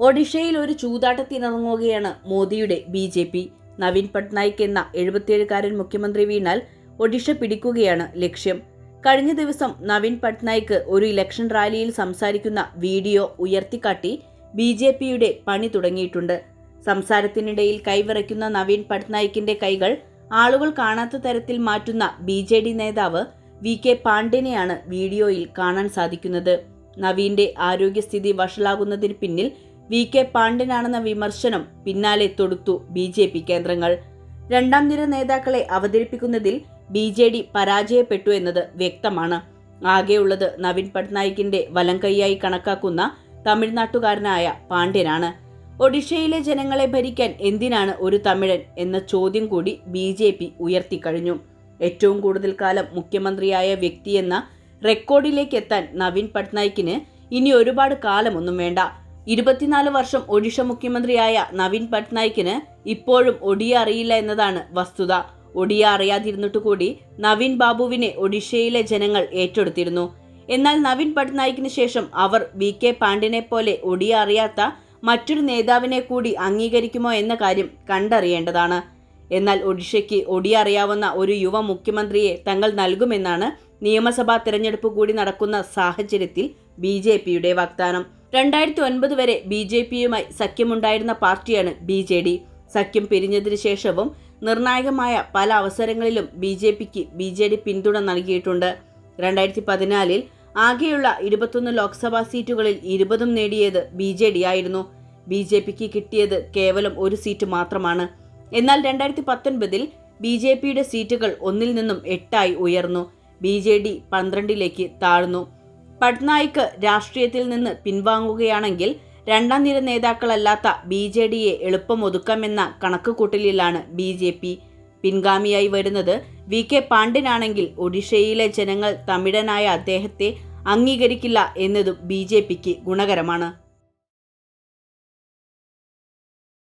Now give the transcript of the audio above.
ഒഡീഷയിൽ ഒരു ചൂതാട്ടത്തിനിറങ്ങുകയാണ് മോദിയുടെ B J P. Naveen Patnaik എന്ന എഴുപത്തിയേഴുകാരൻ മുഖ്യമന്ത്രി വീണാൽ ഒഡീഷ പിടിക്കുകയാണ് ലക്ഷ്യം. കഴിഞ്ഞ ദിവസം നവീൻ പട്നായിക് ഒരു ഇലക്ഷൻ റാലിയിൽ സംസാരിക്കുന്ന വീഡിയോ ഉയർത്തിക്കാട്ടി ബി ജെ പിയുടെ പണി തുടങ്ങിയിട്ടുണ്ട്. സംസാരത്തിനിടയിൽ കൈവിറയ്ക്കുന്ന നവീൻ പട്നായിക്കിന്റെ കൈകൾ ആളുകൾ കാണാത്ത തരത്തിൽ മാറ്റുന്ന ബി ജെ ഡി നേതാവ് വി കെ പാണ്ഡ്യനെയാണ് വീഡിയോയിൽ കാണാൻ സാധിക്കുന്നത്. നവീന്റെ ആരോഗ്യസ്ഥിതി വഷളാകുന്നതിന് പിന്നിൽ വി കെ പാണ്ഡ്യനാണെന്ന വിമർശനം പിന്നാലെ തൊടുത്തു ബി ജെ പി കേന്ദ്രങ്ങൾ. രണ്ടാം നിര നേതാക്കളെ അവതരിപ്പിക്കുന്നതിൽ ബി ജെ ഡി പരാജയപ്പെട്ടു എന്നത് വ്യക്തമാണ്. ആകെയുള്ളത് നവീൻ പട്നായിക്കിന്റെ വലംകൈയായി കണക്കാക്കുന്ന തമിഴ്നാട്ടുകാരനായ പാണ്ഡ്യനാണ്. ഒഡീഷയിലെ ജനങ്ങളെ ഭരിക്കാൻ എന്തിനാണ് ഒരു തമിഴൻ എന്ന ചോദ്യം കൂടി ബി ജെ പി ഉയർത്തിക്കഴിഞ്ഞു ഏറ്റവും കൂടുതൽ കാലം മുഖ്യമന്ത്രിയായ വ്യക്തിയെന്ന റെക്കോർഡിലേക്ക് എത്താൻ നവീൻ പട്നായിക്കിന് ഇനി ഒരുപാട് കാലമൊന്നും വേണ്ട. ഇരുപത്തിനാല് വർഷം ഒഡീഷ മുഖ്യമന്ത്രിയായ നവീൻ പട്നായിക്കിന് ഇപ്പോഴും ഒഡിയ അറിയില്ല എന്നതാണ് വസ്തുത. ഒഡിയ അറിയാതിരുന്നിട്ട് കൂടി നവീൻ ബാബുവിനെ ഒഡീഷയിലെ ജനങ്ങൾ ഏറ്റെടുത്തിരുന്നു. എന്നാൽ നവീൻ പട്നായിക്കിന് ശേഷം അവർ വി കെ പാണ്ഡ്യനെ പോലെ ഒഡിയ അറിയാത്ത മറ്റൊരു നേതാവിനെ കൂടി അംഗീകരിക്കുമോ എന്ന കാര്യം കണ്ടറിയേണ്ടതാണ്. എന്നാൽ ഒഡീഷയ്ക്ക് ഒഡിയ അറിയാവുന്ന ഒരു യുവ മുഖ്യമന്ത്രിയെ തങ്ങൾ നൽകുമെന്നാണ് നിയമസഭാ തിരഞ്ഞെടുപ്പ് കൂടി നടക്കുന്ന സാഹചര്യത്തിൽ ബി വാഗ്ദാനം. രണ്ടായിരത്തി ഒൻപത് വരെ ബി ജെ പിയുമായി സഖ്യമുണ്ടായിരുന്ന പാർട്ടിയാണ് ബി ജെ ഡി. സഖ്യം പിരിഞ്ഞതിനു ശേഷവും നിർണായകമായ പല അവസരങ്ങളിലും ബി ജെ പിക്ക് ബി ജെ ഡി പിന്തുണ നൽകിയിട്ടുണ്ട്. രണ്ടായിരത്തി പതിനാലിൽ ആകെയുള്ള ഇരുപത്തൊന്ന് ലോക്സഭാ സീറ്റുകളിൽ ഇരുപതും നേടിയത് ബി ജെ ഡി ആയിരുന്നു. ബി ജെ പിക്ക് കിട്ടിയത് കേവലം ഒരു സീറ്റ് മാത്രമാണ്. എന്നാൽ രണ്ടായിരത്തി പത്തൊൻപതിൽ ബി ജെ പിയുടെ സീറ്റുകൾ ഒന്നിൽ നിന്നും എട്ടായി ഉയർന്നു. ബി ജെ ഡി പന്ത്രണ്ടിലേക്ക് താഴ്ന്നു. പട്നായിക്ക് രാഷ്ട്രീയത്തിൽ നിന്ന് പിൻവാങ്ങുകയാണെങ്കിൽ രണ്ടാം നിര നേതാക്കളല്ലാത്ത ബി ജെ ഡിയെ എളുപ്പം ഒതുക്കാമെന്ന കണക്കുകൂട്ടലിലാണ് ബി ജെ പി പിൻഗാമിയായി വരുന്നത്. വി കെ പാണ്ഡ്യനാണെങ്കിൽ ഒഡീഷയിലെ ജനങ്ങൾ തമിഴനായ അദ്ദേഹത്തെ അംഗീകരിക്കില്ല എന്നതും ബി ജെ പിക്ക് ഗുണകരമാണ്.